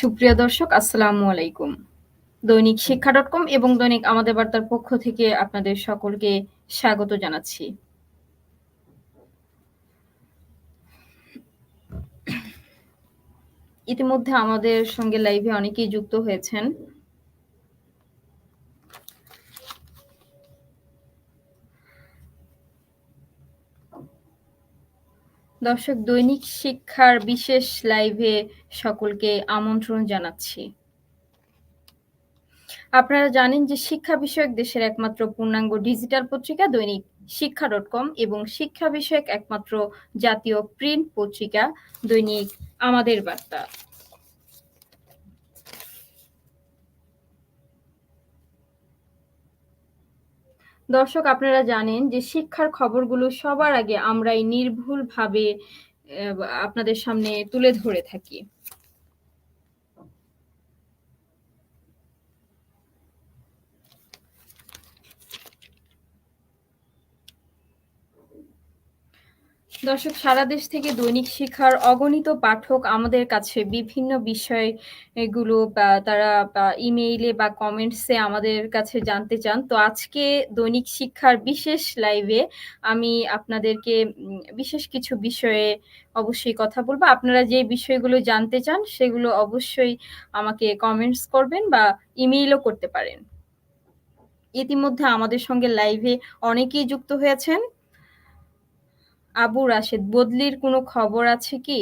সুপ্রিয় দর্শক, আসসালামু আলাইকুম। দৈনিক শিক্ষা ডট কম এবং দৈনিক আমাদের বার্তার পক্ষ থেকে আপনাদের সকলকে স্বাগত জানাচ্ছি। ইতিমধ্যে আমাদের সঙ্গে লাইভে অনেকেই যুক্ত হয়েছেন। দর্শক, দৈনিক শিক্ষার বিশেষ লাইভে সকলকে আমন্ত্রণ জানাচ্ছি। আপনারা জানেন যে শিক্ষা বিষয়ক দেশের একমাত্র পূর্ণাঙ্গ ডিজিটাল পত্রিকা দৈনিক শিক্ষা ডট কম এবং শিক্ষা বিষয়ক একমাত্র জাতীয় প্রিন্ট পত্রিকা দৈনিক আমাদের বার্তা। দর্শক, আপনারা জানেন যে শিক্ষার খবরগুলো সবার আগে আমরাই নির্ভুলভাবে আপনাদের সামনে তুলে ধরে থাকি। দর্শক, সারা দেশ থেকে দৈনিক শিক্ষার অগণিত পাঠক আমাদের কাছে বিভিন্ন বিষয় এগুলো তারা ইমেইলে বা কমেন্টসে আমাদের কাছে জানতে চান। তো আজকে দৈনিক শিক্ষার বিশেষ লাইভে আমি আপনাদেরকে বিশেষ কিছু বিষয়ে অবশ্যই কথা বলব। আপনারা যে বিষয়গুলো জানতে চান, সেগুলো অবশ্যই আমাকে কমেন্টস করবেন বা ইমেইলও করতে পারেন। ইতিমধ্যে আমাদের সঙ্গে লাইভে অনেকেই যুক্ত হয়েছেন। আবু রাশেদ, বদলির কোনো খবর আছে কি?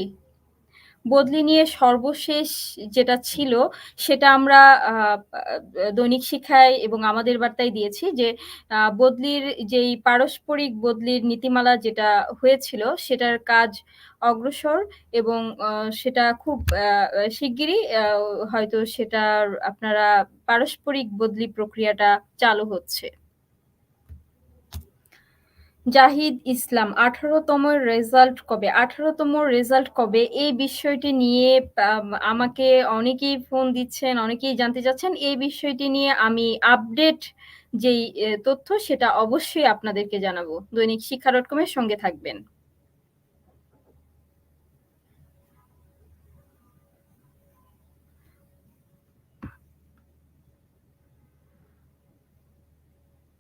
বদলি নিয়ে সর্বশেষ যেটা ছিল সেটা আমরা দৈনিক শিক্ষায় এবং আমাদের বার্তায় দিয়েছি যে বদলির যেই পারস্পরিক বদলির নীতিমালা যেটা হয়েছিল সেটার কাজ অগ্রসর এবং সেটা খুব শিগগিরই হয়তো সেটার আপনারা পারস্পরিক বদলি প্রক্রিয়াটা চালু হচ্ছে। জাহিদ ইসলাম আঠারোতম রেজাল্ট কবে? আঠারোতম রেজাল্ট কবে? এই বিষয়টি নিয়ে আমাকে অনেকেই ফোন দিচ্ছেন, অনেকেই জানতে চাচ্ছেন। এই বিষয়টি নিয়ে আমি আপডেট যেই তথ্য সেটা অবশ্যই আপনাদেরকে জানাব। দৈনিক শিক্ষা ডট কমের সঙ্গে থাকবেন।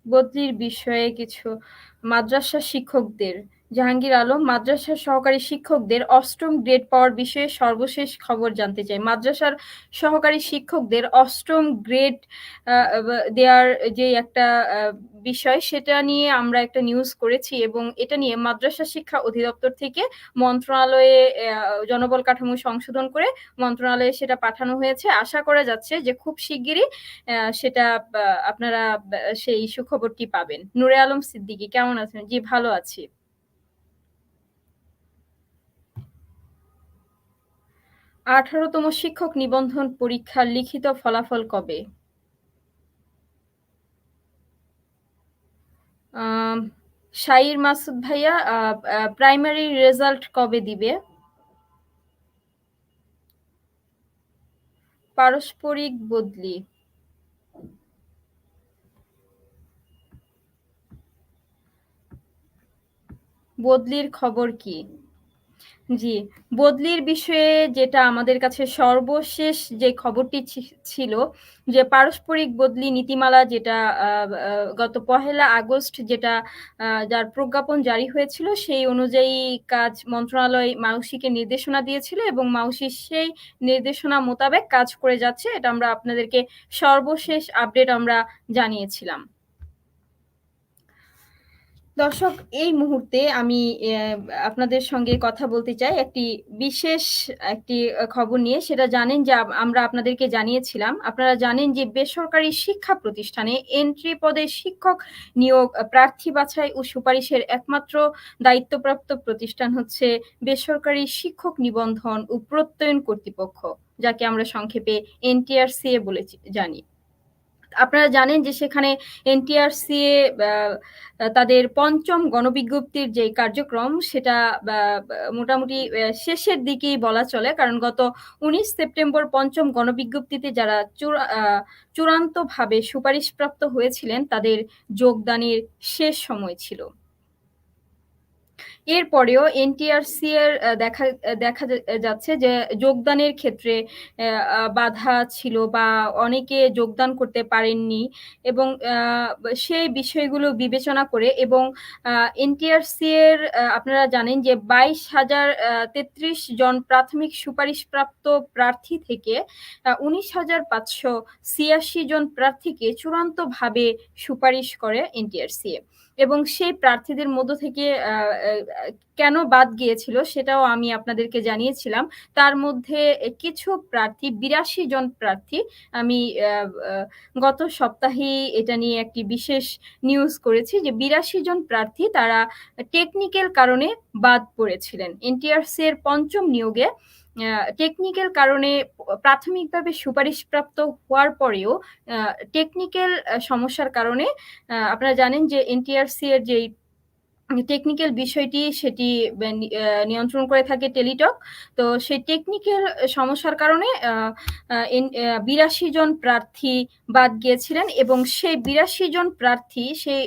বদলির বিষয়ে কিছু মাদ্রাসা শিক্ষকদের জাহাঙ্গীর আলম মাদ্রাসার সহকারী শিক্ষকদের অষ্টম গ্রেড পাওয়ার বিষয়ে সর্বশেষ খবর জানতে চাই। মাদ্রাসার সহকারী শিক্ষকদের অষ্টম গ্রেড দেয়ার যে একটা বিষয় সেটা নিয়ে আমরা একটা নিউজ করেছি এবং এটা নিয়ে মাদ্রাসা শিক্ষা অধিদপ্তর থেকে মন্ত্রণালয়ে জনবল কাঠামো সংশোধন করে মন্ত্রণালয়ে সেটা পাঠানো হয়েছে। আশা করা যাচ্ছে যে খুব শিগগিরই সেটা আপনারা সেই সুখবরটি পাবেন। নূরে আলম সিদ্দিকী কেমন আছেন? জি, ভালো আছি। ১৮ তম শিক্ষক নিবন্ধন পরীক্ষার লিখিত ফলাফল কবে? শাহির মাসুদ ভাইয়া প্রাইমারি রেজাল্ট কবে দিবে? পারস্পরিক বদলি। বদলির খবর কি? জি, বদলির বিষয়ে যেটা আমাদের কাছে সর্বশেষ যে খবরটি ছিল যে পারস্পরিক বদলি নীতিমালা যেটা গত পহেলা আগস্ট যেটা যার প্রজ্ঞাপন জারি হয়েছিল সেই অনুযায়ী কাজ মন্ত্রণালয় মাউসিকে নির্দেশনা দিয়েছিল এবং মাউসি সেই নির্দেশনা মোতাবেক কাজ করে যাচ্ছে। এটা আমরা আপনাদেরকে সর্বশেষ আপডেট আমরা জানিয়েছিলাম। দর্শক এই মুহূর্তে আমি আপনাদের সঙ্গে কথা বলতে চাই একটি বিশেষ একটি খবর নিয়ে। সেটা জানেন যে আমরা আপনাদেরকে জানিয়েছিলাম। আপনারা জানেন যে বেসরকারি শিক্ষা প্রতিষ্ঠানে এন্ট্রি পদে শিক্ষক নিয়োগ, প্রার্থী বাছাই ও সুপারিশের একমাত্র দায়িত্বপ্রাপ্ত প্রতিষ্ঠান হচ্ছে বেসরকারি শিক্ষক নিবন্ধন ও প্রত্যয়ন কর্তৃপক্ষ। যাকে আমরা সংক্ষেপে এনটিআরসিএ বলে জানি। আপনারা জানেন যে সেখানে এনটিআরসিএ ব্যা তাদের পঞ্চম গণবিজ্ঞপ্তির যে কার্যক্রম, সেটা মোটামুটি শেষের দিকেই বলা চলে। কারণ গত ১৯ সেপ্টেম্বর পঞ্চম গণবিজ্ঞপ্তিতে যারা চূড়ান্তভাবে সুপারিশপ্রাপ্ত হয়েছিলেন, তাদের যোগদানের শেষ সময় ছিল। এরপরেও এনটিআরসি এর দেখা দেখা যাচ্ছে যে যোগদানের ক্ষেত্রে বাধা ছিল বা অনেকে যোগদান করতে পারেননি এবং সেই বিষয়গুলো বিবেচনা করে এবং এনটিআরসি এর আপনারা জানেন যে ২২,০৩৩ জন প্রাথমিক সুপারিশপ্রাপ্ত প্রার্থী থেকে উনিশ হাজার পাঁচশো ছিয়াশি জন প্রার্থীকে চূড়ান্তভাবে সুপারিশ করে এনটিআরসি এবং সেই প্রার্থীদের মধ্য থেকে কেন বাদ গিয়েছিল সেটাও আমি আপনাদেরকে জানিয়েছিলাম। তার মধ্যে কিছু প্রার্থী ৮২ জন প্রার্থী আমি গত সপ্তাহেই এটা নিয়ে একটি বিশেষ নিউজ করেছি যে ৮২ জন প্রার্থী তারা টেকনিক্যাল কারণে বাদ পড়েছিলেন। এনটিআরসি এর পঞ্চম নিয়োগে টেকনিক্যাল কারণে প্রাথমিকভাবে সুপারিশপ্রাপ্ত হওয়ার পরেও টেকনিক্যাল সমস্যার কারণে আপনারা জানেন যে এনটিআরসি এর যেই টেকনিক্যাল বিষয়টি সেটি নিয়ন্ত্রণ করে থাকে টেলিটক। তো সেই টেকনিক্যাল সমস্যার কারণে ৮২ জন প্রার্থী বাদ গিয়েছিলেন এবং সেই ৮২ জন প্রার্থী, সেই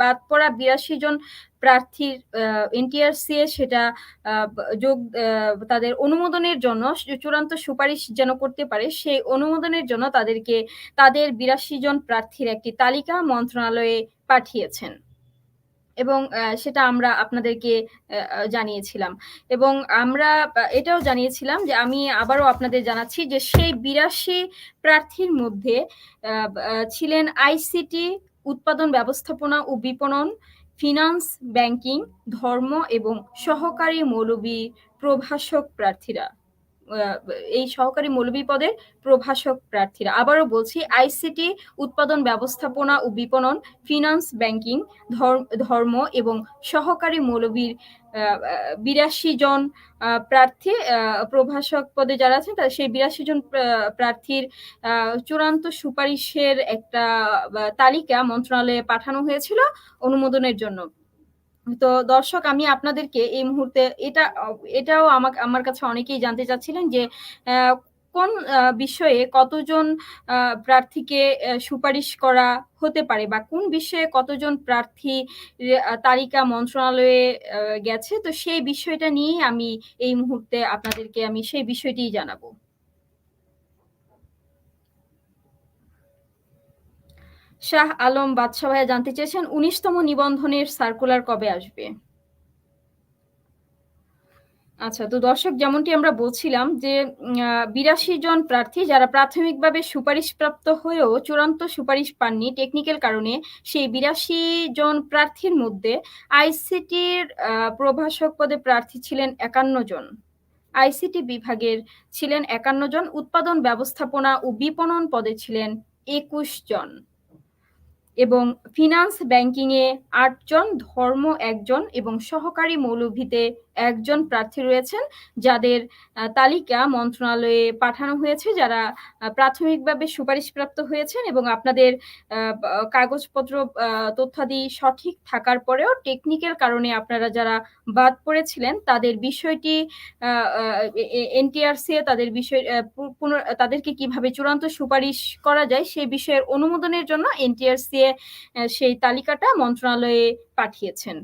বাদ পড়া ৮২ জন প্রার্থীর এনটিআরসি সেটা যোগ তাদের অনুমোদনের জন্য চূড়ান্ত সুপারিশ যেন করতে পারে, সেই অনুমোদনের জন্য তাদেরকে, তাদের ৮২ জন প্রার্থীর একটি তালিকা মন্ত্রণালয়ে পাঠিয়েছেন। এবং সেটা আমরা আপনাদেরকে জানিয়েছিলাম এবং আমরা এটাও জানিয়েছিলাম যে আমি আবারও আপনাদের জানাচ্ছি যে সেই ৮২ প্রার্থীর মধ্যে ছিলেন আইসিটি, উৎপাদন ব্যবস্থাপনা ও বিপণন, ফিনান্স ব্যাংকিং, ধর্ম এবং সহকারী মৌলবি প্রভাষক প্রার্থীরা। এই সহকারী মৌলবি পদের প্রভাষক প্রার্থীরা। আবারও বলছি আইসিটি, উৎপাদন ব্যবস্থাপনা ও বিপণন, ফিন্যান্স, ব্যাংকিং, ধর ধর্ম এবং সহকারী মৌলবির ৮২ জন প্রার্থী প্রভাষক পদে যারা আছেন সেই ৮২ জন প্রার্থীর চূড়ান্ত সুপারিশের একটা তালিকা মন্ত্রণালয়ে পাঠানো হয়েছিল অনুমোদনের জন্য। তো দর্শক, আমি আপনাদেরকে এই মুহূর্তে এটা, এটাও আমা আমার কাছে অনেকেই জানতে চাচ্ছিলেন যে কোন বিষয়ে কতজন প্রার্থীকে সুপারিশ করা হতে পারে বা কোন বিষয়ে কতজন প্রার্থী তালিকা মন্ত্রণালয়ে গেছে। তো সেই বিষয়টা নিয়েই আমি এই মুহূর্তে আপনাদেরকে আমি সেই বিষয়টিই জানাব। শাহ আলম বাদশা ভাইয়া জানতে চেয়েছেন উনিশতম নিবন্ধনের সার্কুলার কবে আসবে? আচ্ছা তো দর্শক যেমনটি আমরা বলছিলাম যে বিরাশি জন প্রার্থী যারা প্রাথমিকভাবে সুপারিশপ্রাপ্ত হয়েও চূড়ান্ত সুপারিশ পাননি টেকনিক্যাল কারণে সেই ৮২ জন প্রার্থীর মধ্যে আইসিটির প্রভাষক পদে প্রার্থী ছিলেন ৫১ জন। আইসিটি বিভাগের ছিলেন ৫১ জন, উৎপাদন ব্যবস্থাপনা ও বিপণন পদে ছিলেন ২১ জন। এবং ফিনান্স ব্যাংকিং এ ৮ জন, ধর্ম একজন এবং সহকারী মৌলভিতে একজন প্রার্থী রয়েছেন যাদের তালিকা মন্ত্রণালয়ে পাঠানো হয়েছে যারা প্রাথমিকভাবে সুপারিশপ্রাপ্ত হয়েছেন এবং আপনাদের কাগজপত্র তথ্যাদি সঠিক থাকার পরেও টেকনিক্যাল কারণে আপনারা যারা বাদ পড়েছিলেন তাদের বিষয়টি এনটিআরসি তাদের বিষয় পুন তাদেরকে কীভাবে চূড়ান্ত সুপারিশ করা যায় সেই বিষয়ের অনুমোদনের জন্য এনটিআরসি সেই তালিকাটা মন্ত্রণালয়ে পাঠিয়েছেন।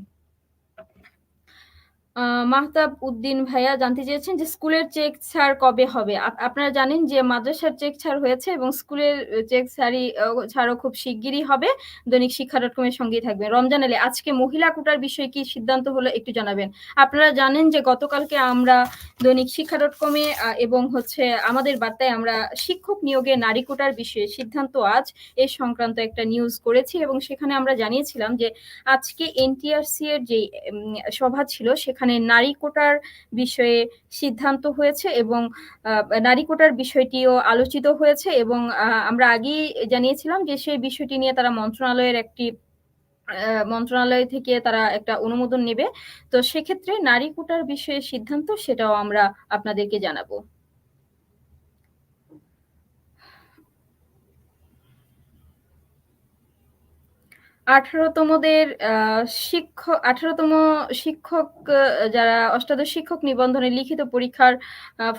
মাহতাব উদ্দিন ভাইয়া জানতে চেয়েছেন যে স্কুলের চেক ছাড় কবে হবে? আপ, আপনারা জানেন যে মাদ্রাসার চেক ছাড় হয়েছে এবং স্কুলের চেক ছাড়ি ছাড়ও খুব শিগগিরই হবে। দৈনিক শিক্ষা ডট কম এর সঙ্গেই থাকবে রমজান এলে আজকে মহিলা কোটার বিষয়ে কি সিদ্ধান্ত হলো একটু জানাবেন। আপনারা জানেন যে গতকালকে আমরা দৈনিক শিক্ষা ডট কম এবং হচ্ছে আমাদের বার্তায় আমরা শিক্ষক নিয়োগে নারী কোটার বিষয়ে সিদ্ধান্ত আজ এ সংক্রান্ত একটা নিউজ করেছি এবং সেখানে আমরা জানিয়েছিলাম যে আজকে এনটিআরসি এর যে সভা ছিল সেখানে নারী কোটার বিষয়ে সিদ্ধান্ত হয়েছে এবং নারী কোটার বিষয়টিও আলোচিত হয়েছে এবং আমরা আগেই জানিয়েছিলাম যে সেই বিষয়টি নিয়ে তারা মন্ত্রণালয়ের একটি মন্ত্রণালয় থেকে তারা একটা অনুমোদন নেবে। তো সেক্ষেত্রে নারী কোটার বিষয়ে সিদ্ধান্ত সেটাও আমরা আপনাদেরকে জানাব। 18 শিক্ষক আঠারোতম শিক্ষ 18 তম শিক্ষক যারা অষ্টাদশ শিক্ষক নিবন্ধনে লিখিত পরীক্ষার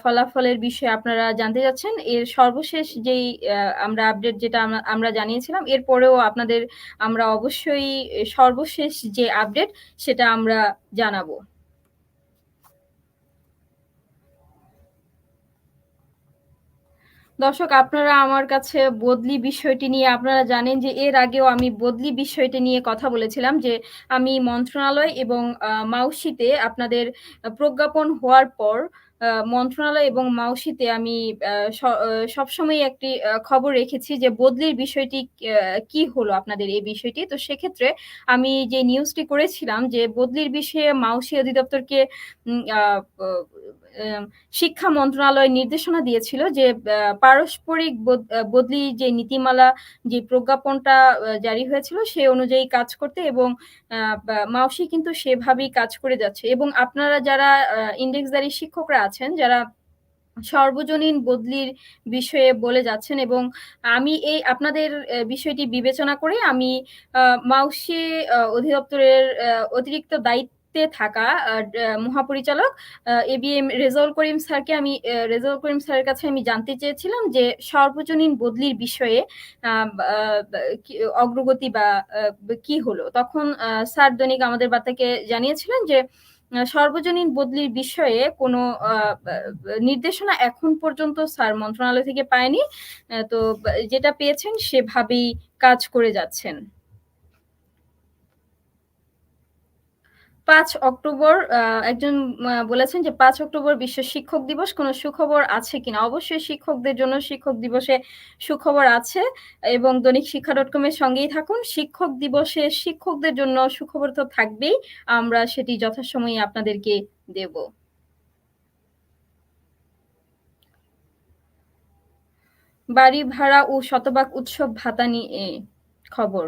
ফলাফলের বিষয়ে আপনারা জানতে যাচ্ছেন এর সর্বশেষ যেই আমরা আপডেট যেটা আম আমরা জানিয়েছিলাম, এরপরেও আপনাদের আমরা অবশ্যই সর্বশেষ যে আপডেট সেটা আমরা জানাব। দর্শক, আপনারা আমার কাছে বদলি বিষয়টি নিয়ে আপনারা জানেন যে এর আগেও আমি বদলি বিষয়টি নিয়ে কথা বলেছিলাম যে আমি মন্ত্রণালয় এবং, আ মাউশিতে আপনাদের প্রজ্ঞাপন হওয়ার পর মন্ত্রণালয় এবং মাউশিতে আমি, আ, স সবসময়ই একটি খবর রেখেছি যে বদলির বিষয়টি কি হলো আপনাদের এই বিষয়টি। তো সেক্ষেত্রে আমি যে নিউজটি করেছিলাম যে বদলির বিষয়ে মাউশি অধিদপ্তরকে শিক্ষা মন্ত্রণালয় নির্দেশনা দিয়েছিল যে পারস্পরিক বদ বদলি যে নীতিমালা যে প্রজ্ঞাপনটা জারি হয়েছিল সে অনুযায়ী কাজ করতে এবং বা কিন্তু সেভাবেই কাজ করে যাচ্ছে। এবং আপনারা যারা আ ইনডেক্সধারী শিক্ষকরা আছেন, যারা সর্বজনীন বদলির বিষয়ে বলে যাচ্ছেন এবং আমি এই আপনাদের বিষয়টি বিবেচনা করে আমি আ মাউশি অধিদপ্তরের অতিরিক্ত দায়িত্বে থাকা আ ডা মহাপরিচালক এবিএম রেজাউল করিম স্যারকে আমি রেজাউল করিম স্যারের কাছে আমি জানতে চেয়েছিলাম যে সর্বজনীন বদলির বিষয়ে অগ্রগতি বা কি হলো? তখন স্যার দৈনিক আমাদের বার্তাকে জানিয়েছিলেন যে সর্বজনীন বদলির বিষয়ে কোনো নির্দেশনা এখন পর্যন্ত স্যার মন্ত্রণালয় থেকে পায়নি। তো যেটা পেয়েছেন সেভাবেই কাজ করে যাচ্ছেন। ৫ অক্টোবর একজন বলেছেন যে পাঁচ অক্টোবর বিশ্ব শিক্ষক দিবস। কোন সুখবর আছে কিনা? অবশ্যই শিক্ষকদের জন্য শিক্ষক দিবসে সুখবর আছে এবং দৈনিক শিক্ষা ডট কম এর সঙ্গেই থাকুন। শিক্ষক দিবসে শিক্ষকদের জন্য সুখবর তো থাকবেই। আমরা সেটি যথাসময়ে আপনাদেরকে দেব। বাড়ি ভাড়া ও শতভাগ উৎসব ভাতা নিয়ে খবর।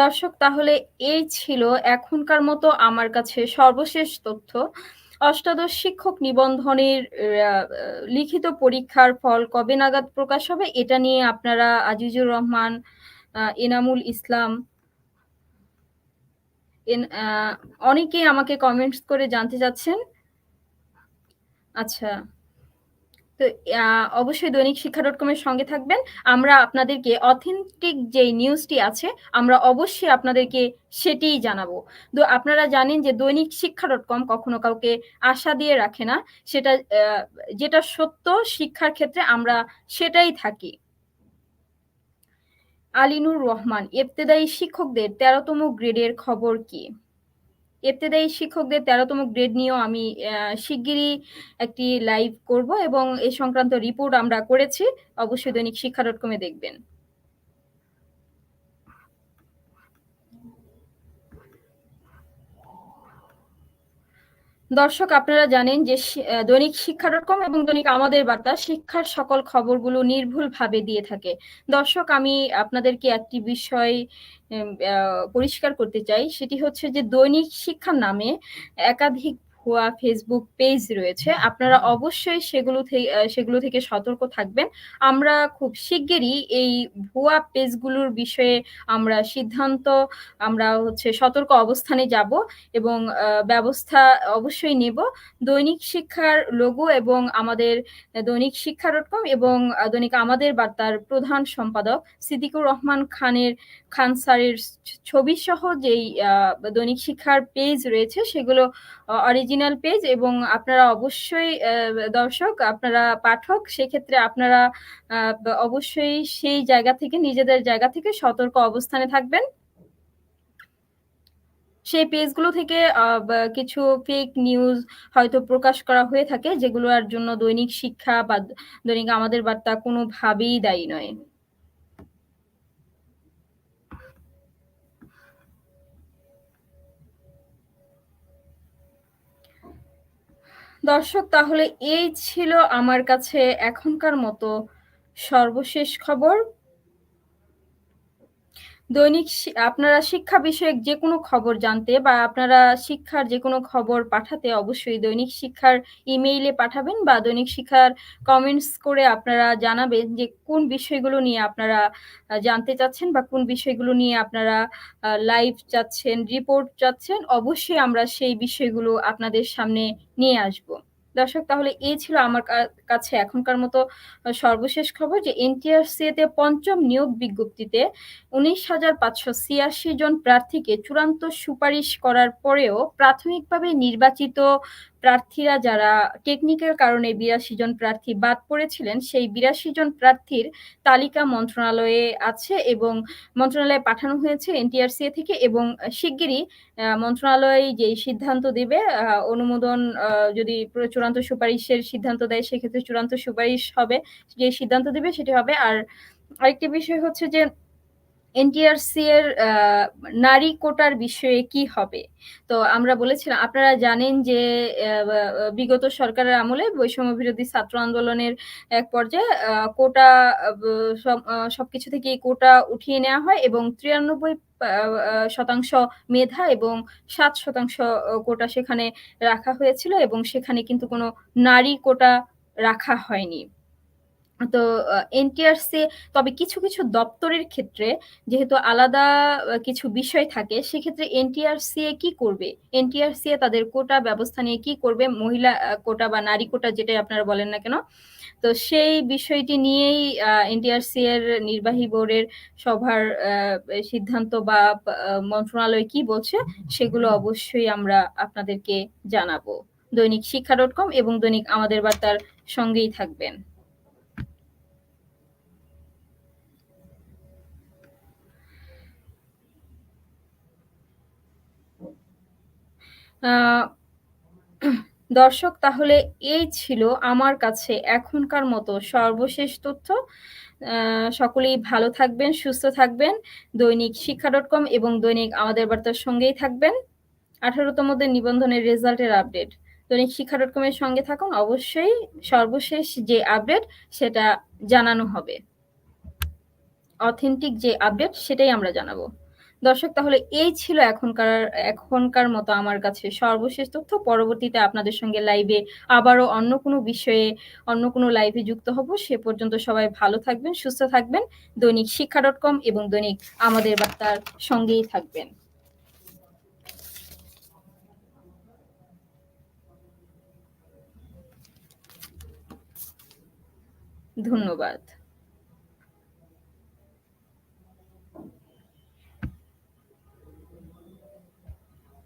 দর্শক তাহলে এই ছিল এখনকার মতো আমার কাছে সর্বশেষ তথ্য। অষ্টাদশ শিক্ষক নিবন্ধনের লিখিত পরীক্ষার ফল কবে নাগাদ প্রকাশ হবে? এটা নিয়ে আপনারা আজিজুর রহমান, এনামুল ইসলাম অনেকেই আমাকে কমেন্টস করে জানতে চাচ্ছেন। আচ্ছা। তো অবশ্যই দৈনিক শিক্ষা ডট কম এর সঙ্গে থাকবেন। আমরা আপনাদেরকে অথেন্টিক যেই নিউজটি আছে, আমরা অবশ্যই আপনাদেরকে সেটিই জানাব। তো আপনারা জানেন যে দৈনিক শিক্ষা ডট কম কখনো কাউকে আশা দিয়ে রাখে না। সেটা যেটা সত্য শিক্ষার ক্ষেত্রে আমরা সেটাই থাকি। আলিনুর রহমান, ইবতেদায়ী শিক্ষকদের তেরোতম গ্রেডের খবর কি? ইবতেদায়ী শিক্ষকদের তেরোতম গ্রেড নিয়েও আমি শিগগিরই একটি লাইভ করব এবং এ সংক্রান্ত রিপোর্ট আমরা করেছি। অবশ্যই দৈনিক শিক্ষা ডট কমে দেখবেন। দর্শক, আপনারা জানেন যে দৈনিক শিক্ষা ডট কম এবং দৈনিক আমাদের বার্তা শিক্ষার সকল খবরগুলো নির্ভুলভাবে দিয়ে থাকে। দর্শক, আমি আপনাদেরকে একটি বিষয় পরিষ্কার করতে চাই। সেটি হচ্ছে যে দৈনিক শিক্ষার নামে একাধিক ভুয়া ফেসবুক পেজ রয়েছে। আপনারা অবশ্যই সেগুলো থে আ সেগুলো থেকে সতর্ক থাকবেন। আমরা খুব শিগগিরই এই ভুয়া পেজগুলোর বিষয়ে আমরা সিদ্ধান্ত, আমরা হচ্ছে সতর্ক অবস্থানে যাব এবং ব্যবস্থা অবশ্যই নেব। দৈনিক শিক্ষার লোগো এবং আমাদের দৈনিক শিক্ষা ডট কম এবং দৈনিক আমাদের বার্তার প্রধান সম্পাদক সিদ্দিকুর রহমান খানের, খান স্যারের ছবি সহ যেই দৈনিক শিক্ষার পেজ রয়েছে সেগুলো অ অরিজিনাল পেজ এবং আপনারা অবশ্যই দর্শক, আপনারা পাঠক, সেক্ষেত্রে আপনারা অবশ্যই সেই জায়গা থেকে, নিজেদের জায়গা থেকে সতর্ক অবস্থানে থাকবেন। সেই পেজগুলো থেকে কিছু ফেক নিউজ হয়তো প্রকাশ করা হয়ে থাকে, যেগুলোর জন্য দৈনিক শিক্ষা বা দৈনিক আমাদের বার্তা কোনোভাবেই দায়ী নয়। দর্শক তাহলে এই ছিল আমার কাছে এখনকার মতো সর্বশেষ খবর। দৈনিক আপনারা শিক্ষা বিষয়ক যে কোনো খবর জানতে বা আপনারা শিক্ষার যে কোনো খবর পাঠাতে অবশ্যই দৈনিক শিক্ষার ইমেইলে পাঠাবেন বা দৈনিক শিক্ষার কমেন্টস করে আপনারা জানাবেন যে কোন বিষয়গুলো নিয়ে আপনারা জানতে চাচ্ছেন বা কোন বিষয়গুলো নিয়ে আপনারা লাইভ চাচ্ছেন, রিপোর্ট চাচ্ছেন। অবশ্যই আমরা সেই বিষয়গুলো আপনাদের সামনে নিয়ে আসব। দর্শক, তাহলে এই ছিল আমার কাছে এখনকার মতো সর্বশেষ খবর যে এনটিআরসি তে পঞ্চম নিয়োগ বিজ্ঞপ্তিতে ১৯৫৮৬ জন প্রার্থীকে চূড়ান্ত সুপারিশ করার পরেও প্রাথমিকভাবে নির্বাচিত প্রার্থীরা যারা টেকনিক্যাল কারণে ৮২ জন প্রার্থী বাদ পড়েছিলেন, সেই ৮২ জন প্রার্থীর তালিকা মন্ত্রণালয়ে আছে এবং মন্ত্রণালয়ে পাঠানো হয়েছে এনটিআরসি থেকে এবং শিগগিরই মন্ত্রণালয় যেই সিদ্ধান্ত দিবে অনুমোদন যদি চূড়ান্ত সুপারিশের সিদ্ধান্ত দেয় সেক্ষেত্রে চূড়ান্ত সুপারিশ হবে। যে সিদ্ধান্ত দিবে সেটি হবে। আর আরেকটি বিষয় হচ্ছে যে এনটিআরসি এর নারী কোটার বিষয়ে কি হবে? তো আমরা বলেছিলাম, আপনারা জানেন যে বিগত সরকারের আমলে বৈষম্য বিরোধী ছাত্র আন্দোলনের এক পর্যায়ে কোটা সব সবকিছু থেকেই কোটা উঠিয়ে নেওয়া হয় এবং ৯৩ পা আ, শতাংশ মেধা এবং সাত শতাংশ কোটা সেখানে রাখা হয়েছিল এবং সেখানে কিন্তু কোনো নারী কোটা রাখা হয়নি। তো এনটিআরসি তবে কিছু, কিছু দপ্তরের ক্ষেত্রে যেহেতু আলাদা কিছু বিষয় থাকে সেক্ষেত্রে এনটিআরসিএ কি করবে? এনটিআরসিএ তাদের কোটা ব্যবস্থা নিয়ে কি করবে? মহিলা কোটা বা নারী কোটা যেটাই আপনারা বলেন না কেন? তো সেই বিষয়টি নিয়েই এনটিআরসি এর নির্বাহী বোর্ডের সভার সিদ্ধান্ত বা মন্ত্রণালয় কি বলছে সেগুলো অবশ্যই আমরা আপনাদেরকে জানাব। দৈনিক শিক্ষা ডট কম এবং দৈনিক আমাদের বার্তার সঙ্গেই থাকবেন। দর্শক তাহলে এই ছিল আমার কাছে এখনকার মতো সর্বশেষ তথ্য। সকলেই ভালো থাকবেন, সুস্থ থাকবেন। দৈনিক শিক্ষা ডট কম এবং দৈনিক আমাদের বার্তার সঙ্গেই থাকবেন। ১৮ তম দের নিবন্ধনের রেজাল্টের আপডেট। দৈনিক শিক্ষা ডট কম এর সঙ্গে থাকুন। অবশ্যই সর্বশেষ যে আপডেট সেটা জানানো হবে। অথেন্টিক যে আপডেট সেটাই আমরা জানাব। দর্শক তাহলে এই ছিল এখনকার এখনকার মতো আমার কাছে সর্বশেষ তথ্য। পরবর্তীতে আপনাদের সঙ্গে লাইভে আবারও অন্য কোনো বিষয়ে অন্য কোনো লাইভে যুক্ত হব। সে পর্যন্ত সবাই ভালো থাকবেন, সুস্থ থাকবেন। দৈনিক শিক্ষা ডট কম এবং দৈনিক আমাদের বার্তার সঙ্গেই থাকবেন। ধন্যবাদ।